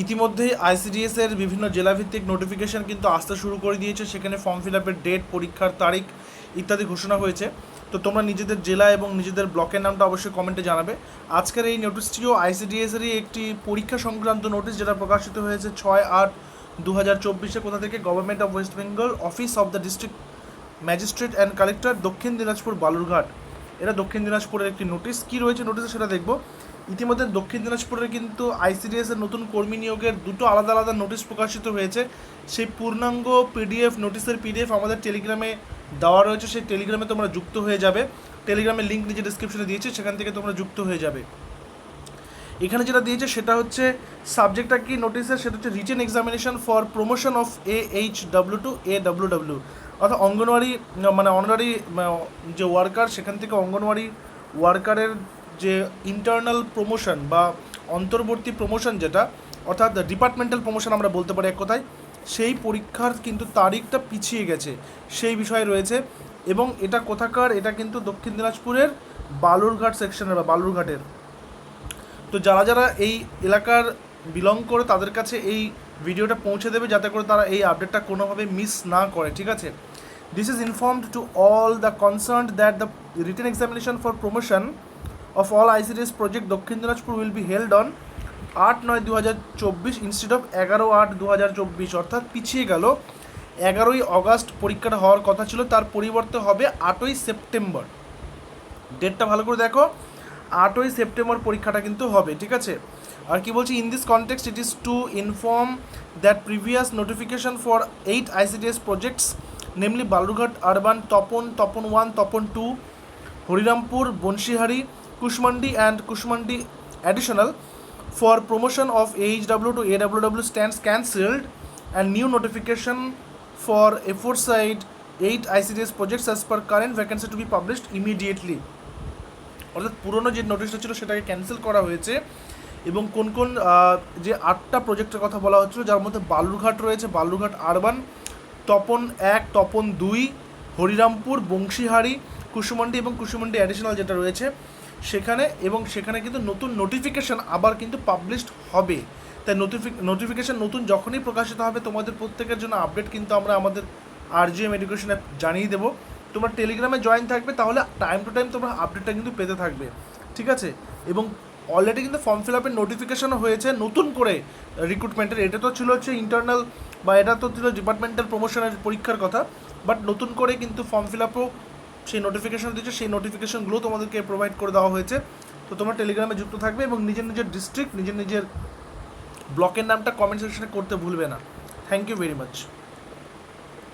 ইতিমধ্যেই আইসিডিএস এর বিভিন্ন জেলাভিত্তিক নোটিফিকেশন কিন্তু আসতে শুরু করে দিয়েছে। সেখানে ফর্ম ফিল আপের ডেট পরীক্ষার তারিখ ইত্যাদি ঘোষণা হয়েছে। তো তোমরা নিজেদের জেলা এবং নিজেদের ব্লকের নামটা অবশ্যই কমেন্টে জানাবে। আজকের এই নোটিশটিও আইসিডিএস এরই একটি পরীক্ষা সংক্রান্ত নোটিশ যেটা প্রকাশিত হয়েছে ছয় আট দু হাজার চব্বিশে। কোথা থেকে? Government of West Bengal office of the district magistrate and collector Dakshin Dinajpur, Balurghat. এটা দক্ষিণ দিনাজপুরের একটি নোটিশ কী রয়েছে নোটিশে সেটা দেখব। ইতিমধ্যে দক্ষিণ দিনাজপুরের কিন্তু আইসিডিএস এর নতুন কর্মী নিয়োগের দুটো আলাদা আলাদা নোটিশ প্রকাশিত হয়েছে। সেই পূর্ণাঙ্গ পিডিএফ, নোটিশের পিডিএফ আমাদের টেলিগ্রামে দেওয়া রয়েছে। সেই টেলিগ্রামে তোমরা যুক্ত হয়ে যাবে। টেলিগ্রামের লিঙ্ক নিচে ডিসক্রিপশনে দিয়েছি, সেখান থেকে তোমরা যুক্ত হয়ে যাবে। এখানে যেটা দিয়েছে সেটা হচ্ছে সাবজেক্টটা কি নোটিসের সেটা হচ্ছে written examination for promotion of A H W to A W W অর্থাৎ অঙ্গনওয়াড়ি মানে অনারি যে ওয়ার্কার সেখান থেকে অঙ্গনওয়াড়ি ওয়ার্কারের যে ইন্টারনাল প্রমোশন বা অন্তর্বর্তী প্রমোশন যেটা, অর্থাৎ ডিপার্টমেন্টাল প্রমোশন আমরা বলতে পারি এক কথায়, সেই পরীক্ষার কিন্তু তারিখটা পিছিয়ে গেছে। সেই বিষয়ে রয়েছে এবং এটা কোথাকার, এটা কিন্তু দক্ষিণ দিনাজপুরের বালুরঘাট সেকশনের বা বালুরঘাটের। তো যারা যারা এই এলাকার বিলং করে, তাদের কাছে এই ভিডিওটা পৌঁছে দেবে যাতে করে তারা এই আপডেটটা কোনোভাবে মিস না করে, ঠিক আছে? This is informed to all the concern that the written examination for promotion of all ICDS project Dakshin Dinajpur will be held on আট নয় দু হাজার চব্বিশ ইনস্টিটিউট অফ এগারো আট দু হাজার চব্বিশ, অর্থাৎ পিছিয়ে গেল। এগারোই অগাস্ট পরীক্ষাটা হওয়ার কথা ছিল, তার পরিবর্তে হবে আটই সেপ্টেম্বর। ডেটটা ভালো করে দেখো, আটই সেপ্টেম্বর পরীক্ষাটা কিন্তু হবে, ঠিক আছে? আর কি বলছি in this context it is to inform that previous notification for eight ICDS projects namely Balurghat urban Tapan Tapan one Tapan two Harirampur Bansihari Kushmandi and Kushmandi additional for promotion of AHW to AWW stands cancelled and new notification for aforesaid 8 ICDS projects as per current vacancy to be published immediately অর্থাৎ পুরনো যে নোটিশটা ছিল সেটাকে cancel করা হয়েছে এবং কোন কোন যে আটটা প্রজেক্টের কথা বলা হচ্ছিল যার মধ্যে বালুরঘাট রয়েছে বালুরঘাট আরবান তপন এক তপন দুই হরিরামপুর, বংশীহারি, কুসুমন্ডি এবং কুসুমন্ডি অ্যাডিশনাল যেটা রয়েছে সেখানে এবং সেখানে কিন্তু নতুন নোটিফিকেশন আবার কিন্তু পাবলিশড হবে। তাই নোটিফিকেশন নতুন যখনই প্রকাশিত হবে, তোমাদের প্রত্যেকের জন্য আপডেট কিন্তু আমরা আমাদের আরজিএম এডুকেশন অ্যাপ জানিয়ে দেবো। তোমরা টেলিগ্রামে জয়েন থাকবে, তাহলে টাইম টু টাইম তোমরা আপডেটটা কিন্তু পেতে থাকবে। ঠিক আছে? এবং অলরেডি কিন্তু ফর্ম ফিল আপের নোটিফিকেশানও হয়েছে নতুন করে রিক্রুটমেন্টের এটা তো ছিল হচ্ছে ইন্টারনাল বা এটা তো ছিল ডিপার্টমেন্টাল প্রমোশনের পরীক্ষার কথা বাট নতুন করে কিন্তু ফর্ম ফিল আপও সেই নোটিফিকেশন দিচ্ছে সেই নোটিফিকেশনগুলো তোমাদেরকে প্রোভাইড করে দেওয়া হয়েছে। তো তোমরা টেলিগ্রামে যুক্ত থাকবে এবং নিজের নিজের ডিস্ট্রিক্ট নিজের নিজের ব্লকের নামটা কমেন্ট সেকশনে করতে ভুলবে না। Thank you very much